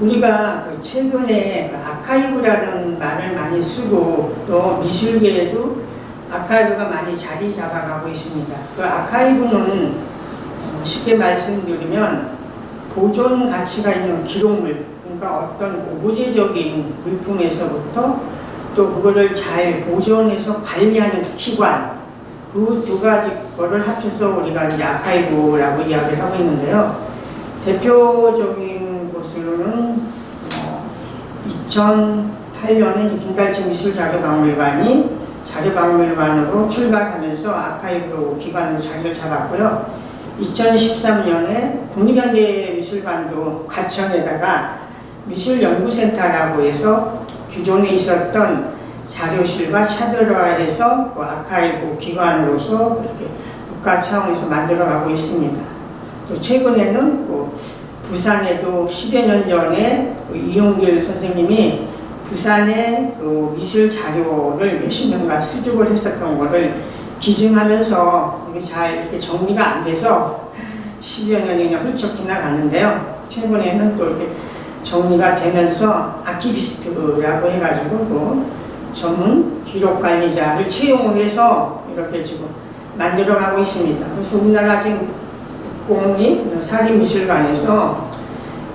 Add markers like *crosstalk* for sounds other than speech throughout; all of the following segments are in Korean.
우리가 그 최근에 그 아카이브라는 말을 많이 쓰고 또 미술계에도 아카이브가 많이 자리 잡아가고 있습니다. 그 아카이브는 어, 쉽게 말씀드리면 보존 가치가 있는 기록물, 그러니까 어떤 오브제적인 물품에서부터 또 그거를 잘 보존해서 관리하는 기관, 그 두 가지 거를 합쳐서 우리가 이제 아카이브라고 이야기를 하고 있는데요. 대표적인 2008년에 김달치 미술자료박물관이 자료박물관으로 출발하면서 아카이브로 기관으로 자리를 잡았고요. 2013년에 국립현대미술관도 과천에다가 미술연구센터라고 해서 기존에 있었던 자료실과 차별화해서 그 아카이브 기관으로서 이렇게 국가 차원에서 만들어가고 있습니다. 또 최근에는 그 부산에도 10여 년 전에 그 이용길 선생님이 부산의 그 미술 자료를 몇십 년간 수집을 했었던 거를 기증하면서 그게 잘 이렇게 정리가 안 돼서 10여 년이 그냥 훌쩍 지나갔는데요. 최근에는 또 이렇게 정리가 되면서 아키비스트라고 해가지고 그 전문 기록 관리자를 채용을 해서 이렇게 지금 만들어가고 있습니다. 그래서 우리나라 지금 국 공립 사립미술관에서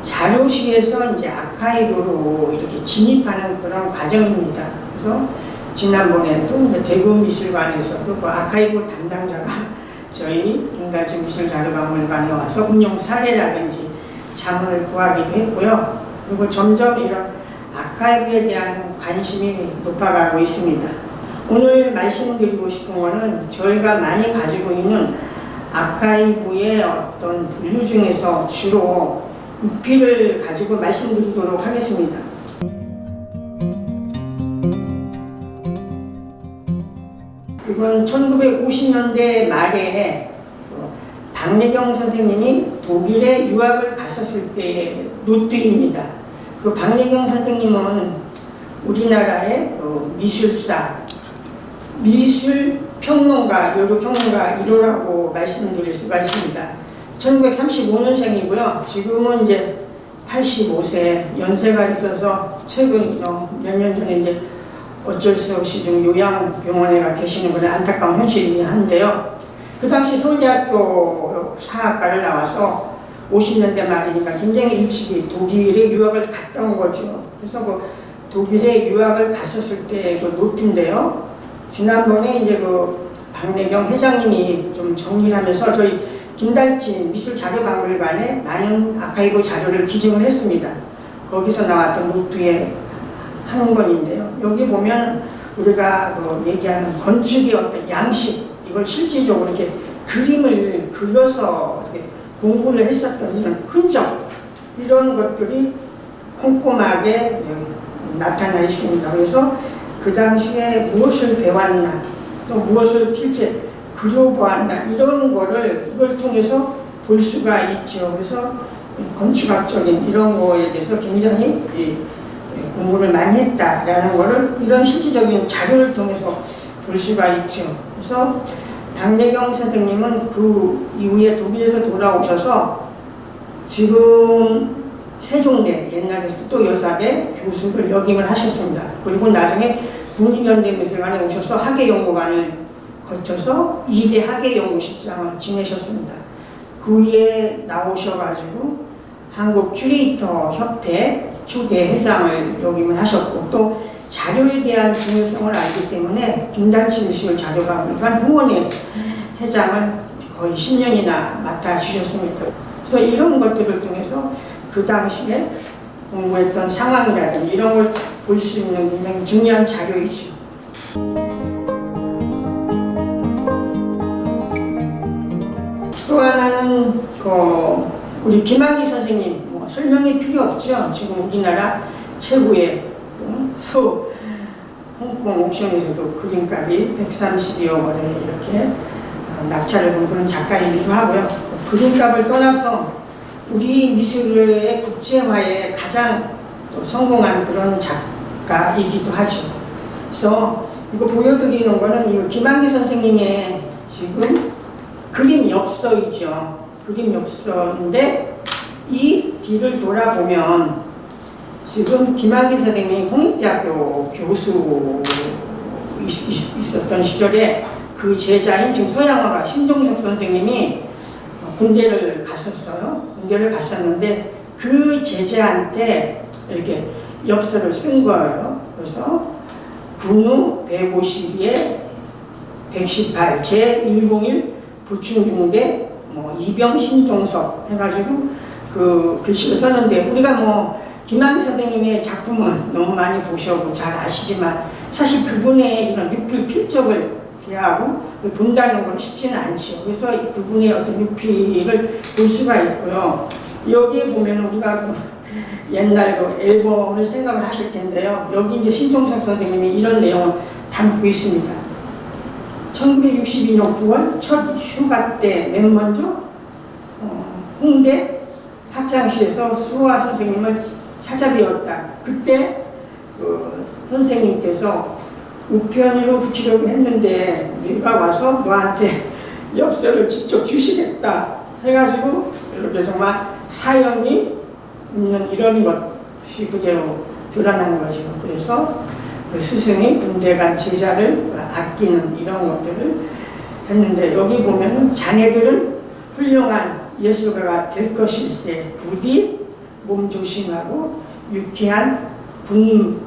자료실에서 이제 아카이브로 이렇게 진입하는 그런 과정입니다. 그래서 지난번에도 대구미술관에서도 그 아카이브 담당자가 *laughs* 저희 김달치 미술자료박물관에 와서 운영 사례라든지 자문을 구하기도 했고요. 그리고 점점 이런 아카이브에 대한 관심이 높아가고 있습니다. 오늘 말씀드리고 싶은 거는 저희가 많이 가지고 있는 아카이브의 어떤 분류 중에서 주로 6피를 가지고 말씀드리도록 하겠습니다. 이건 1950년대 말에 어, 박래경 선생님이 독일에 유학을 갔었을 때의 노트입니다. 그 박래경 선생님은 우리나라의 그 미술사, 미술 평론가, 여러 평론가 1호라고 말씀드릴 수가 있습니다. 1935년생이고요. 지금은 이제 85세 연세가 있어서 최근 어, 몇년 전에 이제 어쩔 수 없이 좀 요양병원에 가 계시는 그런 안타까운 현실이 한데요. 그 당시 서울대학교 사학과를 나와서 50년대 말이니까 굉장히 일찍이 독일에 유학을 갔다 온 거죠. 그래서 그 독일에 유학을 갔었을 때 그 노트인데요. 지난번에 이제 그 박래경 회장님이 좀 정리를 하면서 저희 김달진 미술자료박물관에 많은 아카이브 자료를 기증을 했습니다. 거기서 나왔던 노트의 한 권인데요. 여기 보면 우리가 그 얘기하는 건축의 어떤 양식, 이걸 실질적으로 이렇게 그림을 그려서 이렇게 공부를 했었던 이런 흔적, 이런 것들이 꼼꼼하게 나타나 있습니다. 그래서 그 당시에 무엇을 배웠나, 또 무엇을 실제 그려보았나, 이런 거를 이걸 통해서 볼 수가 있죠. 그래서 건축학적인 이런 거에 대해서 굉장히 이 공부를 많이 했다라는 거를 이런 실질적인 자료를 통해서 볼 수가 있죠. 그래서 박래경 선생님은 그 이후에 독일에서 돌아오셔서 지금 세종대 옛날에 수도 여사대 교수를 역임을 하셨습니다. 그리고 나중에 국립현대미술관에 오셔서 학예연구관을 거쳐서 2대 학예연구실장을 지내셨습니다. 그 후에 나오셔가지고 한국 큐레이터 협회 초대 회장을 역임을 하셨고 또 자료에 대한 중요성을 알기 때문에 김달치 미술 자료박물관 후원회 회장을 거의 10년이나 맡아주셨습니다. 그래서 이런 것들을 통해서 그 당시에 공부했던 상황이라든지 이런 걸 볼 수 있는 굉장히 중요한 자료이죠. 또 하나는 그 우리 김한기 선생님 뭐 설명이 필요 없죠. 지금 우리나라 최고의 음, 서 홍콩 옥션에서도 그림값이 132억 원에 이렇게 어, 낙찰을 본 그런 작가이기도 하고요. 그림값을 떠나서 우리 미술의 국제화에 가장 또 성공한 그런 작가이기도 하죠. 그래서 이거 보여드리는 거는 이거 김한기 선생님의 지금 그림 엽서이죠. 그림 엽서인데 이 뒤를 돌아보면 지금 김학의 선생님이 홍익대학교 교수 있었던 시절에 그 제자인 지금 서양화가 신종석 선생님이 군대를 갔었어요. 군대를 갔었는데 그 제자한테 이렇게 엽서를 쓴 거예요. 그래서 군우 152에 118 제101 부충중대 뭐 이병 신종석 해가지고 그 글씨를 썼는데 우리가 뭐 김학의 선생님의 작품은 너무 많이 보셔고 잘 아시지만 사실 그분의 이런 육필 필적을 대 하고 본다는 건 쉽지는 않죠. 그래서 그분의 어떤 육필을 볼 수가 있고요. 여기에 보면 우리가 그 옛날 그 앨범을 생각을 하실 텐데요. 여기 이제 신종석 선생님이 이런 내용을 담고 있습니다. 1962년 9월 첫 휴가 때 맨 먼저 어, 홍대 학창시에서 수화 선생님을 찾아뵈었다. 그때 그 선생님께서 우편으로 붙이려고 했는데 네가 와서 너한테 엽서를 직접 주시겠다 해가지고 이렇게 정말 사연이 있는 이런 것이 그대로 드러난 거죠. 그래서 그 스승이 군대 간 제자를 아끼는 이런 것들을 했는데 여기 보면은 자네들은 훌륭한 예술가가 될 것일세 부디 몸 조심하고 유쾌한 군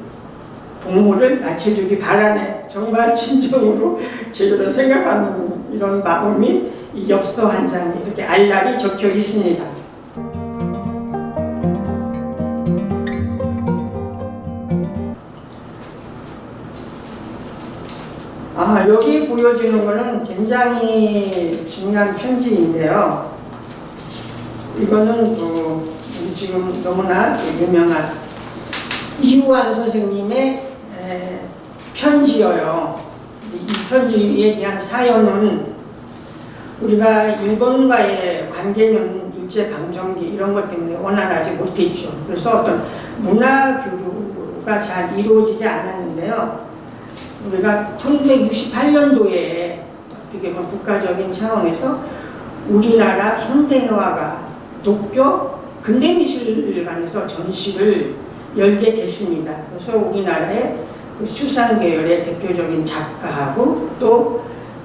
복무를 마쳐주기 바라네. 정말 진정으로 제대로 생각하는 이런 마음이 이 엽서 한 장에 이렇게 알랄이 적혀 있습니다. 아, 여기 보여지는 거는 굉장히 중요한 편지인데요. 이거는 그 지금 너무나 그 유명한 이우환 선생님의 에, 편지여요. 이 편지에 대한 사연은 우리가 일본과의 관계는 일제 강점기 이런 것 때문에 원활하지 못했죠. 그래서 어떤 문화 교류가 잘 이루어지지 않았는데요. 우리가 1968년도에 어떻게 보면 국가적인 차원에서 우리나라 현대화가 도쿄 근대미술관에서 전시를 열게 됐습니다. 그래서 우리나라의 그 수상 계열의 대표적인 작가하고 또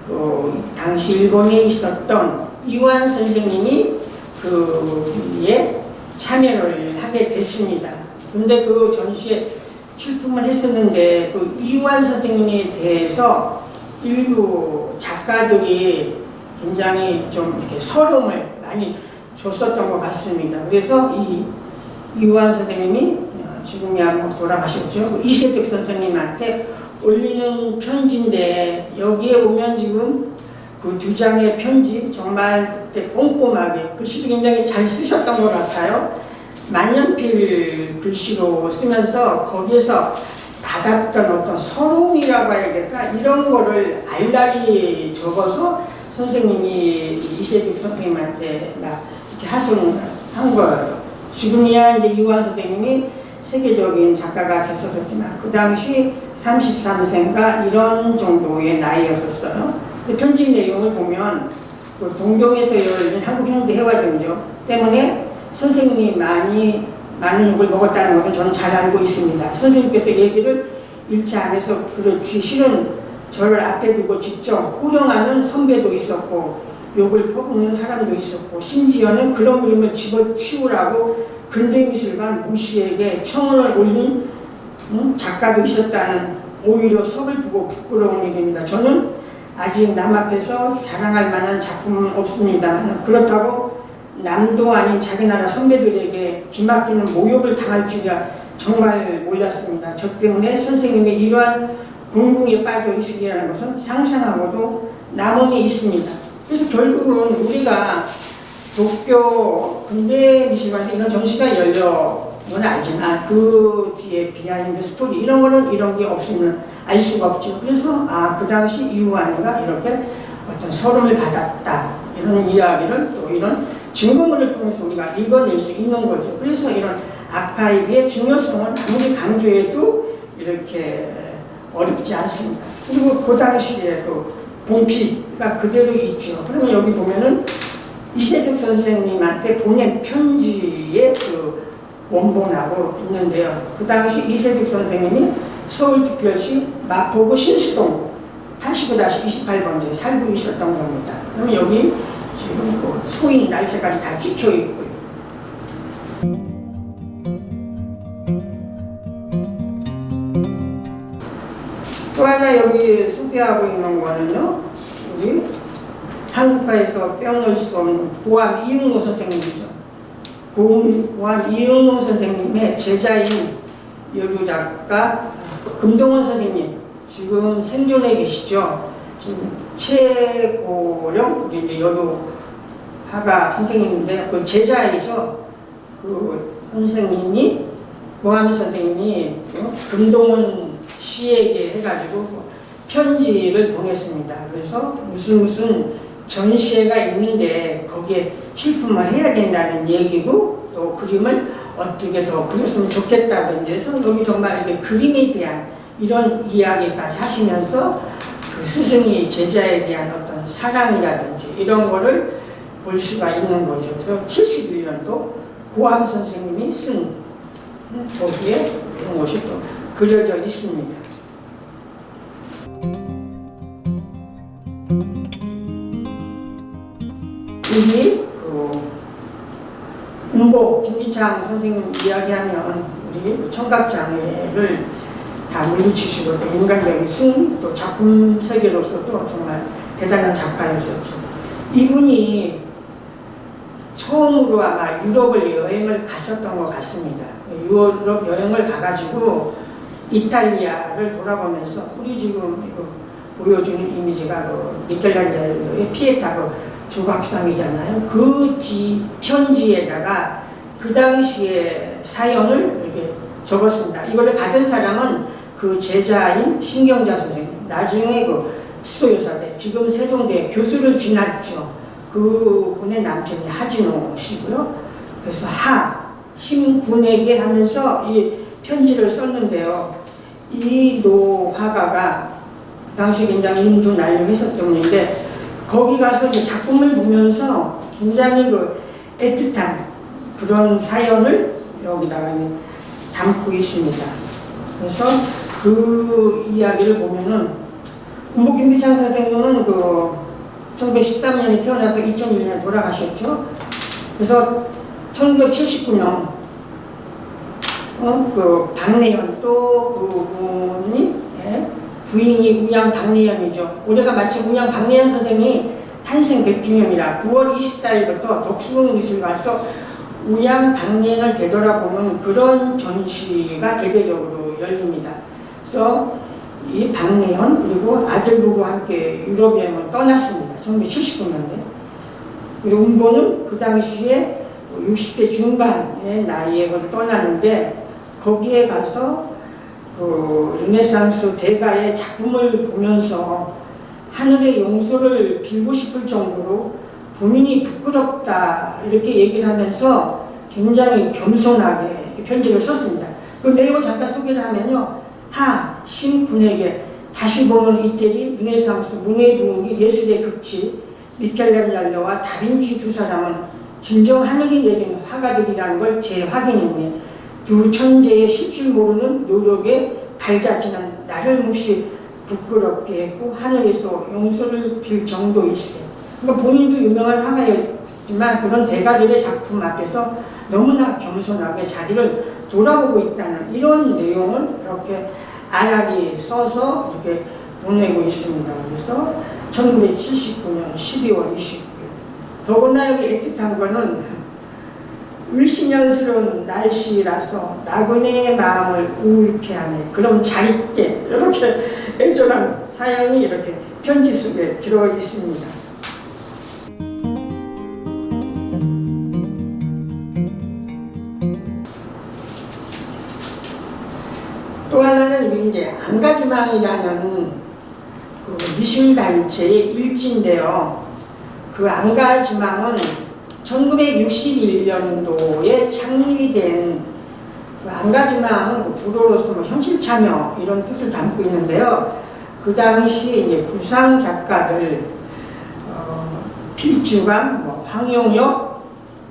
어, 당시 일본에 있었던 이완 선생님이 그에 참여를 하게 됐습니다. 근데 그 전시에 출품을 했었는데 그 이완 선생님에 대해서 일부 작가들이 굉장히 좀 이렇게 서름을 많이 줬었던 것 같습니다. 그래서 이 이완 선생님이 어, 지금이야 뭐 돌아가셨죠. 그 이세득 선생님한테 올리는 편지인데 여기에 보면 지금 그 두 장의 편지 정말 꼼꼼하게 글씨도 굉장히 잘 쓰셨던 것 같아요. 만년필 글씨로 쓰면서 거기에서 받았던 어떤 서름이라고 해야겠다 이런 거를 알달이 적어서 선생님이 이세득 선생님한테 막 이렇게 하소한 거예요. 지금이야 이제 이완 선생님이 세계적인 작가가 됐었지만 그 당시 33세인가 이런 정도의 나이였었어요. 편지 내용을 보면 그 동경에서 열린 한국현대회화전죠 때문에 선생님이 많이 많은 욕을 먹었다는 것은 저는 잘 알고 있습니다. 선생님께서 얘기를 읽지 않아서 그렇지 실은 저를 앞에 두고 직접 호령하는 선배도 있었고 욕을 퍼붓는 사람도 있었고 심지어는 그런 그림을 집어치우라고 근대미술관 모씨에게 청원을 올린 음, 작가도 있었다는 오히려 석을 두고 부끄러운 일입니다. 저는 아직 남 앞에서 자랑할 만한 작품은 없습니다만 그렇다고 남도 아닌 자기 나라 선배들에게 기막히는 모욕을 당할 줄이야 정말 몰랐습니다. 저 때문에 선생님의 이러한 궁궁에 빠져 있으리라는 것은 상상하고도 남음이 있습니다. 그래서 결국은 우리가 도쿄 근대 미술관에서 이런 전시가 열려는 알지만 그 뒤에 비하인드 스토리 이런 거는 이런 게 없으면 알 수가 없죠. 그래서 아 그 당시 이우환이가 이렇게 어떤 서름을 받았다 이런 이야기를 또 이런 증거물을 통해서 우리가 읽어낼 수 있는 거죠. 그래서 이런 아카이브의 중요성은 아무리 강조해도 이렇게 어렵지 않습니다. 그리고 그 당시에 또 봉피가 그대로 있죠. 그러면 여기 보면은 이세득 선생님한테 보낸 편지의 그 원본하고 있는데요. 그 당시 이세득 선생님이 서울특별시 마포구 신수동 89-28번지에 살고 있었던 겁니다. 그럼 여기 지금 그 소인 날짜까지 다 찍혀 있고요. 또 하나 여기 소개하고 있는 거는요. 우리 한국화에서 빼놓을 수 없는 고암 이응노 선생님이죠. 고- 고암 이응노 선생님의 제자인 여류 작가 금동원 선생님 지금 생존해 계시죠. 지금 최고령 우리 이제 여류 화가 선생님인데 그 제자이죠. 그 선생님이 고암 선생님이 그 금동원 씨에게 해가지고 그 편지를 보냈습니다. 그래서 무슨 무슨 전시회가 있는데 거기에 출품을 해야 된다는 얘기고 또 그림을 어떻게 더 그렸으면 좋겠다든지 해서 여기 정말 이렇게 그림에 대한 이런 이야기까지 하시면서 그 스승이 제자에 대한 어떤 사랑이라든지 이런 거를 볼 수가 있는 거죠. 그래서 71년도 고암 선생님이 쓴 음, 거기에 이런 것이 또 그려져 있습니다. 여기 그 운보 김기창 선생님 이야기하면 우리 그 청각장애를 다 물리치시고 또 인간적인 또 작품 세계로서도 정말 대단한 작가였었죠. 이분이 처음으로 아마 유럽을 여행을 갔었던 것 같습니다. 유럽 여행을 가가지고 이탈리아를 돌아보면서 우리 지금 이거 보여주는 이미지가 그 미켈란젤로의 피에타 그 조각상이잖아요. 그 뒤 편지에다가 그 당시의 사연을 이렇게 적었습니다. 이거를 받은 사람은 그 제자인 신경자 선생님, 나중에 그 수도 여사대, 지금 세종대 교수를 지났죠. 그 분의 남편이 하진호 씨고요. 그래서 하, 심군에게 하면서 이 편지를 썼는데요. 이 노화가가 그 당시 굉장히 인수 난리했었던 분인데 거기 가서 이제 작품을 보면서 굉장히 그 애틋한 그런 사연을 여기다가 담고 있습니다. 그래서 그 이야기를 보면은 운보 김비창 선생님은 그 1913년에 태어나서 2001년에 돌아가셨죠. 그래서 1979년 어, 그 박내현 또 그분이 예, 부인이 우양 박내현이죠. 올해가 마침 우양 박내현 선생이 탄생 100주년이라 9월 24일부터 덕수궁미술관에서 우양 박내현을 되돌아보는 그런 전시가 대대적으로 열립니다. 그래서 이 박내현 그리고 아들 부부와 함께 유럽 여행을 떠났습니다. 1979년에. 그리고 운보는 그 당시에 60대 중반의 나이에 떠났는데 거기에 가서 그 르네상스 대가의 작품을 보면서 하늘의 용서를 빌고 싶을 정도로 본인이 부끄럽다 이렇게 얘기를 하면서 굉장히 겸손하게 편지를 썼습니다. 그 내용을 잠깐 소개를 하면요. 하, 신군에게 다시 보는 이태리 르네상스 문예중기 예술의 극치 미켈란젤로와 다빈치 두 사람은 진정 하늘이 내린 화가들이라는 걸 재확인했네. 두 천재의 실줄 모르는 노력에 발자취는 나를 몹시 부끄럽게 했고 하늘에서 용서를 빌 정도일세. 그러니까 본인도 유명한 화가였지만 그런 대가들의 작품 앞에서 너무나 겸손하게 자기를 돌아보고 있다는 이런 내용을 이렇게 아락이 써서 이렇게 보내고 있습니다. 그래서 1979년 12월 29일. 더구나 여기 애틋한 거는 을신년스러운 날씨라서 나그네의 마음을 우울케 하네. 그럼 잘 있게. 이렇게 애절한 사연이 이렇게 편지 속에 들어 있습니다. 또 하나는 이제 안가지망이라는 그 미술단체의 일지인데요. 그 안가지망은 1961년도에 창립이 된그 안가지망은 불어로서 뭐 현실 참여 이런 뜻을 담고 있는데요. 그 당시 이제 부상 작가들 어, 필주감, 뭐 황용역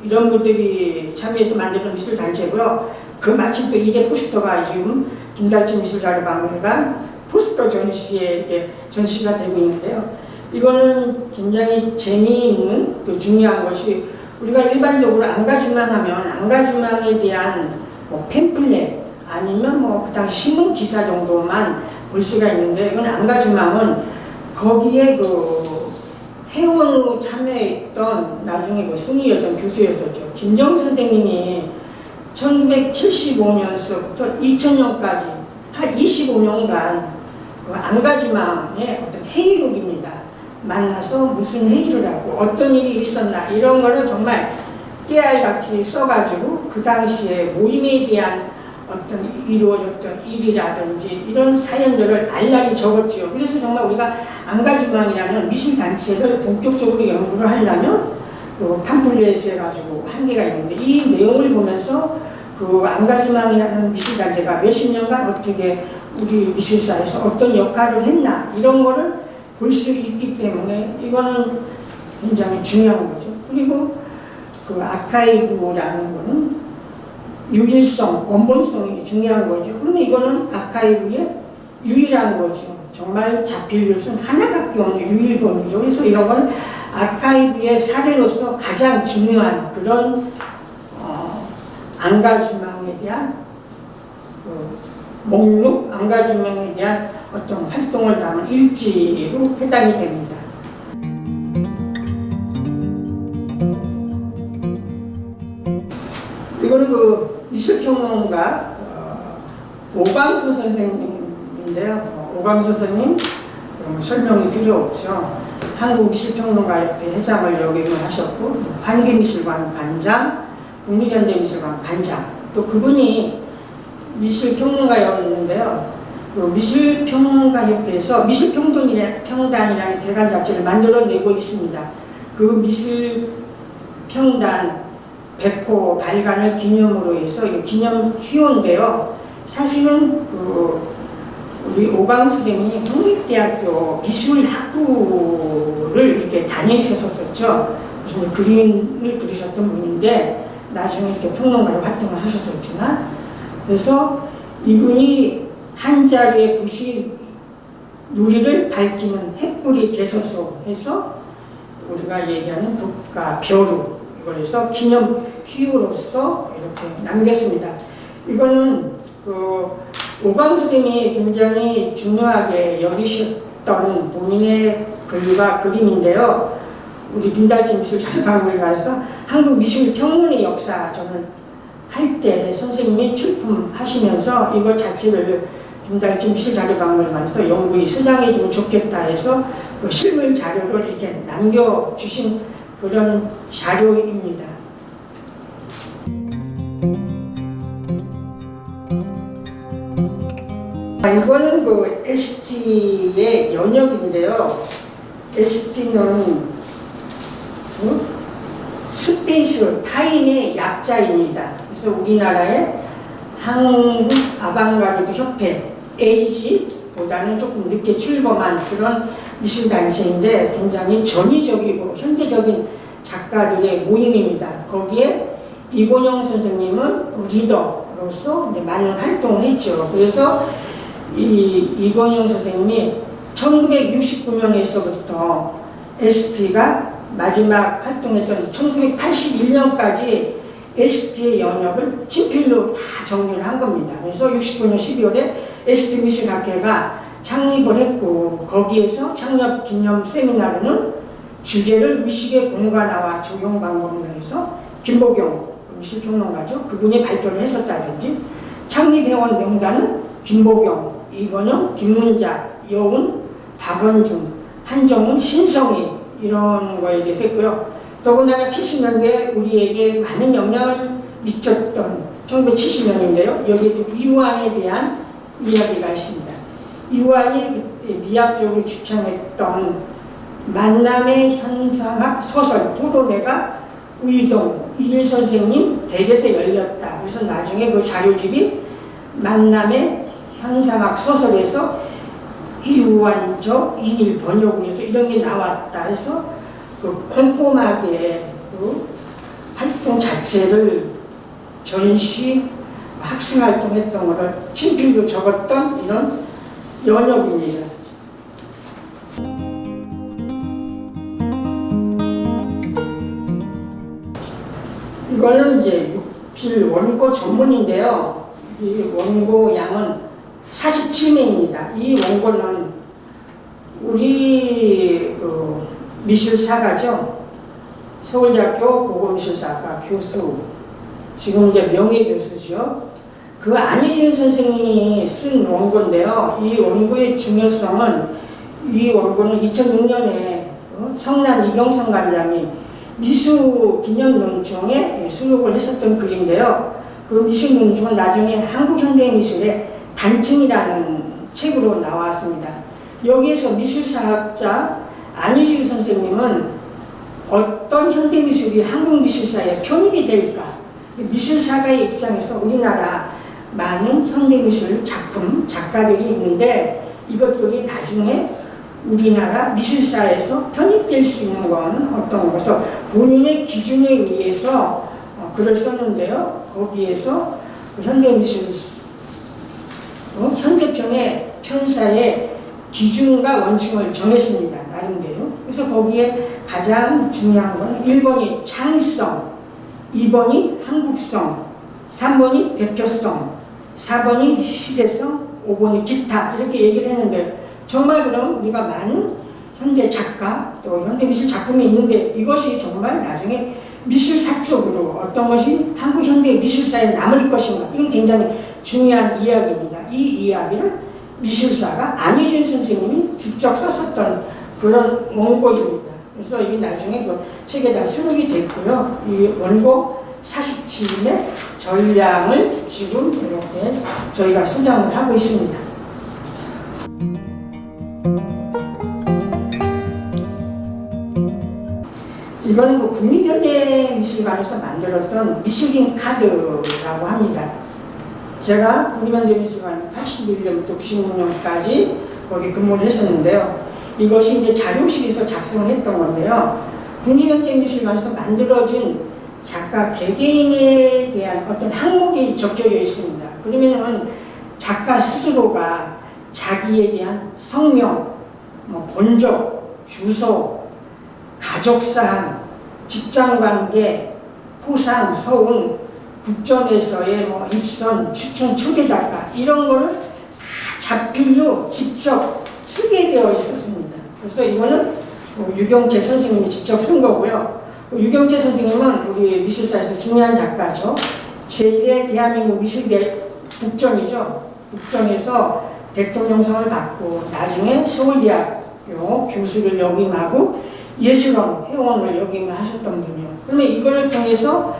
이런 분들이 참여해서 만드는 미술 단체고요. 그 마침 또 이게 포스터가 지금 김달치 미술자료박물관 포스터 전시에 이렇게 전시가 되고 있는데요. 이거는 굉장히 재미있는 또 중요한 것이 우리가 일반적으로 안가주만 하면 안가주망에 대한 뭐 팸플렛 아니면 뭐 그 당시 신문 기사 정도만 볼 수가 있는데 이건 안가주망은 거기에 그 회원으로 참여했던 나중에 그 승희여전 교수였었죠. 김정 선생님이 1975년서부터 2000년까지 한 25년간 그 안가주망의 어떤 회의록입니다. 만나서 무슨 회의를 하고 어떤 일이 있었나 이런 거를 정말 깨알같이 써가지고 그 당시에 모임에 대한 어떤 이루어졌던 일이라든지 이런 사연들을 알라리 적었지요. 그래서 정말 우리가 안가주망이라는 미술단체를 본격적으로 연구를 하려면 그 팜플렛을 가지고 한계가 있는데 이 내용을 보면서 그 안가주망이라는 미술단체가 몇십 년간 어떻게 우리 미술사에서 어떤 역할을 했나 이런 거를 볼 수 있기 때문에 이거는 굉장히 중요한 거죠. 그리고 그 아카이브라는 거는 유일성, 원본성이 중요한 거죠. 그러면 이거는 아카이브의 유일한 거죠. 정말 자필 요소는 하나밖에 없는 유일본이죠. 그래서 이런 거는 아카이브의 사례로서 가장 중요한 그런 어, 안가주망에 대한 그 목록, 안가주망에 대한 어떤 활동을 담은 일지로 해당이 됩니다. 이거는 그 미술평론가 어, 오광수 선생님인데요. 어, 오광수 선생님 어, 설명이 필요 없죠. 한국미술평론가협회 회장을 역임을 하셨고 한기미술관 관장, 국립현대미술관 관장 또 그분이 미술평론가였는데요. 그 미술평론가협회에서 미술평단이라는 대관 자체를 만들어내고 있습니다. 그 미술평단 100호 발간을 기념으로 해서 이 기념 희호인데요. 사실은 그 우리 오광수 쌤이 국립대학교 미술학부를 이렇게 다니셨었죠. 무슨 그림을 그리셨던 분인데 나중에 이렇게 평론가로 활동을 하셨었지만 그래서 이분이 한 자리의 붓이 누리를 밝히는 햇불이 되소서 해서 우리가 얘기하는 국가 벼루 이걸 해서 기념 희우로서 이렇게 남겼습니다. 이거는 그 오광수님이 굉장히 중요하게 여기셨던 본인의 글과 그림인데요. 우리 김달진 미술자료박물관에서 한국 미술 평론의 역사전을 할 때 선생님이 출품하시면서 이거 자체를 김달진 미술자료박물관에서 연구에 수장해 주면 좋겠다 해서 그 실물 자료를 이렇게 남겨주신 그런 자료입니다. 아, 이거는 그 ST의 연역인데요. ST는 어? 스페이스 타임의 약자입니다. 그래서 우리나라의 한국 아방가르드 협회 AG보다는 조금 늦게 출범한 그런 미술 단체인데 굉장히 전위적이고 현대적인 작가들의 모임입니다. 거기에 이곤영 선생님은 리더로서 많은 활동을 했죠. 그래서 이 이건영 선생님이 1969년에서부터 ST가 마지막 활동했던 1981년까지 ST의 영역을 친필로 다 정리를 한 겁니다. 그래서 69년 12월에 ST 미술학회가 창립을 했고 거기에서 창립 기념 세미나로는 주제를 의식의 공간화와 적용 방법 등에서 김보경 미술평론가죠. 그분이 발표를 했었다든지 창립회원 명단은 김보경, 이건영, 김문자, 여운, 박원중, 한정훈, 신성희 이런 거에 대해서 했고요. 더군다나 70년대 우리에게 많은 영향을 미쳤던 1970년인데요. 여기에 또 이완에 대한 이야기가 있습니다. 이완이 그때 미학적으로 추천했던 만남의 현상학 소설 토론회가 의동 이일 선생님 댁에서 열렸다. 그래서 나중에 그 자료집이 만남의 현상학 소설에서 이우환적 이일 번역을 해서 이런 게 나왔다 해서 그 꼼꼼하게 그 활동 자체를 전시, 학술 활동했던 거를 친필로 적었던 이런 연역입니다. 이거는 이제 육필 원고 전문인데요. 이 원고 양은 47명입니다. 이 원고는 우리 그 미술사가죠. 서울대학교 고고미술사과 교수, 지금 이제 명예교수죠. 그 안희진 선생님이 쓴 원고인데요. 이 원고의 중요성은 이 원고는 2006년에 성남 이경성 관장이 미술 기념 논중에 수록을 했었던 글인데요. 그 미술 논중은 나중에 한국 현대 미술의 단층이라는 책으로 나왔습니다. 여기에서 미술사학자 안희주 선생님은 어떤 현대 미술이 한국 미술사에 편입이 될까? 미술사가의 입장에서 우리나라 많은 현대 미술 작품 작가들이 있는데 이것들이 나중에 우리나라 미술사에서 편입될 수 있는 건 어떤 것서 본인의 기준에 의해서 어, 글을 썼는데요. 거기에서 그 현대미술 어, 현대편의 편사의 기준과 원칙을 정했습니다. 나름대로. 그래서 거기에 가장 중요한 건 1번이 창의성, 2번이 한국성, 3번이 대표성, 4번이 시대성, 5번이 기타 이렇게 얘기를 했는데 정말 그럼 우리가 많은 현대 작가 또 현대 미술 작품이 있는데 이것이 정말 나중에 미술사적으로 어떤 것이 한국 현대 미술사에 남을 것인가 이건 굉장히 중요한 이야기입니다. 이 이야기를 미술사가 안희진 선생님이 직접 썼었던 그런 원고입니다. 그래서 이게 나중에 그 책에 다 수록이 됐고요. 이 원고 47인의 전량을 지금 이렇게 저희가 소장을 하고 있습니다. 이거는 그 국립현대미술관에서 만들었던 미술인 카드라고 합니다. 제가 국립현대미술관 81년부터 96년까지 거기 근무를 했었는데요. 이것이 이제 자료실에서 작성을 했던 건데요. 국립현대미술관에서 만들어진 작가 개개인에 대한 어떤 항목이 적혀져 있습니다. 그러면은 작가 스스로가 자기에 대한 성명, 뭐 본적, 주소, 가족사항, 직장관계, 포상, 서운, 국정에서의 뭐 입선, 추천, 초대 작가 이런 거를 다 자필로 직접 쓰게 되어 있었습니다. 그래서 이거는 뭐 유경재 선생님이 직접 쓴 거고요. 유경재 선생님은 우리 미술사에서 중요한 작가죠. 제1회 대한민국 미술계 국정이죠. 국정에서 대통령상을 받고 나중에 서울대학교 교수를 역임하고 예술원 회원을 역임하셨던 분이요. 그러면 이거를 통해서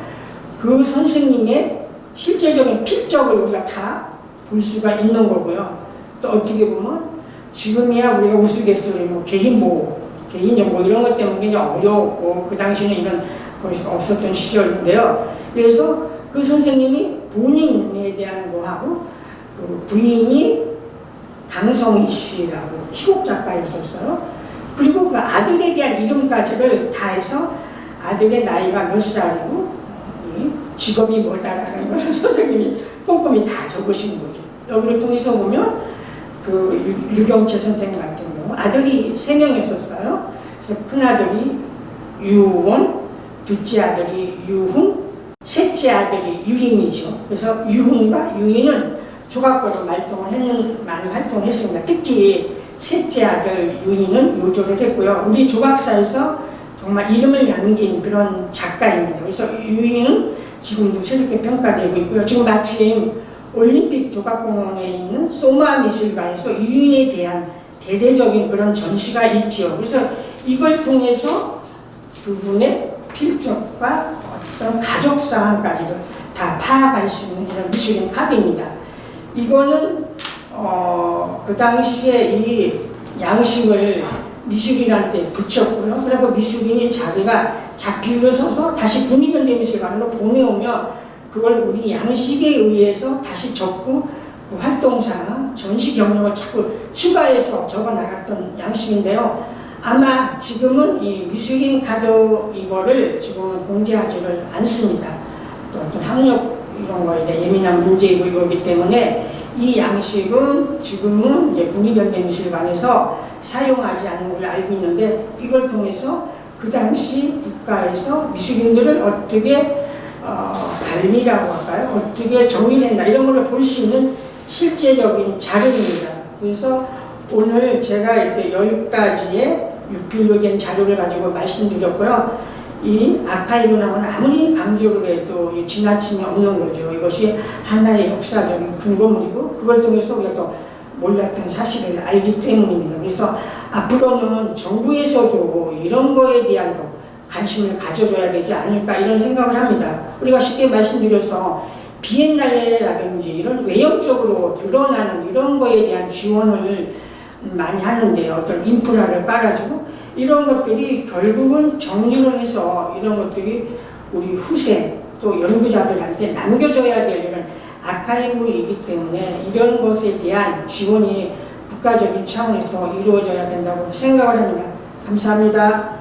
그 선생님의 실제적인 필적을 우리가 다 볼 수가 있는 거고요. 또 어떻게 보면 지금이야 우리가 우스갯소리 뭐 개인 보호, 개인 정 보 이런 것 때문에 굉장히 어려웠고 그 당시에는 이런 것이 없었던 시절인데요. 그래서 그 선생님이 본인에 대한 거하고 그 부인이 강성희 씨라고 희곡 작가였었어요. 그리고 그 아들에 대한 이름까지를 다 해서 아들의 나이가 몇 살이고 직업이 뭐다라는 걸 *laughs* 선생님이 꼼꼼히 다 적으신 거죠. 여기를 통해서 보면 그 유, 유경채 선생님 같은 경우 아들이 세 명이었어요. 그래서 큰 아들이 유원, 둘째 아들이 유훈, 셋째 아들이 유인이죠. 그래서 유훈과 유인은 조각으로 활동을 했는 많이 활동을 했습니다. 특히 셋째 아들 유인은 요조를 했고요. 우리 조각사에서 정말 이름을 남긴 그런 작가입니다. 그래서 유인은 지금도 새롭게 평가되고 있고요. 지금 마침 올림픽 조각공원에 있는 소마 미술관에서 유인에 대한 대대적인 그런 전시가 있죠. 그래서 이걸 통해서 그분의 필적과 어떤 가족 사항까지도 다 파악할 수 있는 이런 미술인 카드입니다. 이거는 어, 그 당시에 이 양식을 미술인한테 붙였고요. 그리고 미술인이 자기가 자필로 서서 다시 국립현대미술관으로 보내오며 그걸 우리 양식에 의해서 다시 적고 그 활동상 전시 경력을 자꾸 추가해서 적어 나갔던 양식인데요. 아마 지금은 이 미술인 카드 이거를 지금은 공개하지를 않습니다. 또 어떤 학력 이런 거에 대한 예민한 문제이고 이거기 때문에 이 양식은 지금은 이제 국립현대미술관에서 사용하지 않는 걸로 알고 있는데 이걸 통해서 그 당시 국가에서 미술인들을 어떻게 어, 관리라고 할까요? 어떻게 정리했나 이런 걸 볼 수 있는 실제적인 자료입니다. 그래서 오늘 제가 이렇게 열 가지의 육필로 된 자료를 가지고 말씀드렸고요. 이 아카이브는 아무리 강조를 해도 이 지나침이 없는 거죠. 이것이 하나의 역사적인 근거물이고 그걸 통해서 우리가 또 몰랐던 사실을 알기 때문입니다. 그래서 앞으로는 정부에서도 이런 거에 대한 더 관심을 가져줘야 되지 않을까 이런 생각을 합니다. 우리가 쉽게 말씀드려서 비엔날레라든지 이런 외형적으로 드러나는 이런 거에 대한 지원을 많이 하는데 어떤 인프라를 깔아주고 이런 것들이 결국은 정리를 해서 이런 것들이 우리 후세 또 연구자들한테 남겨줘야 될 이런 아카이브이기 때문에 이런 것에 대한 지원이 국가적인 차원에서 더 이루어져야 된다고 생각을 합니다. 감사합니다.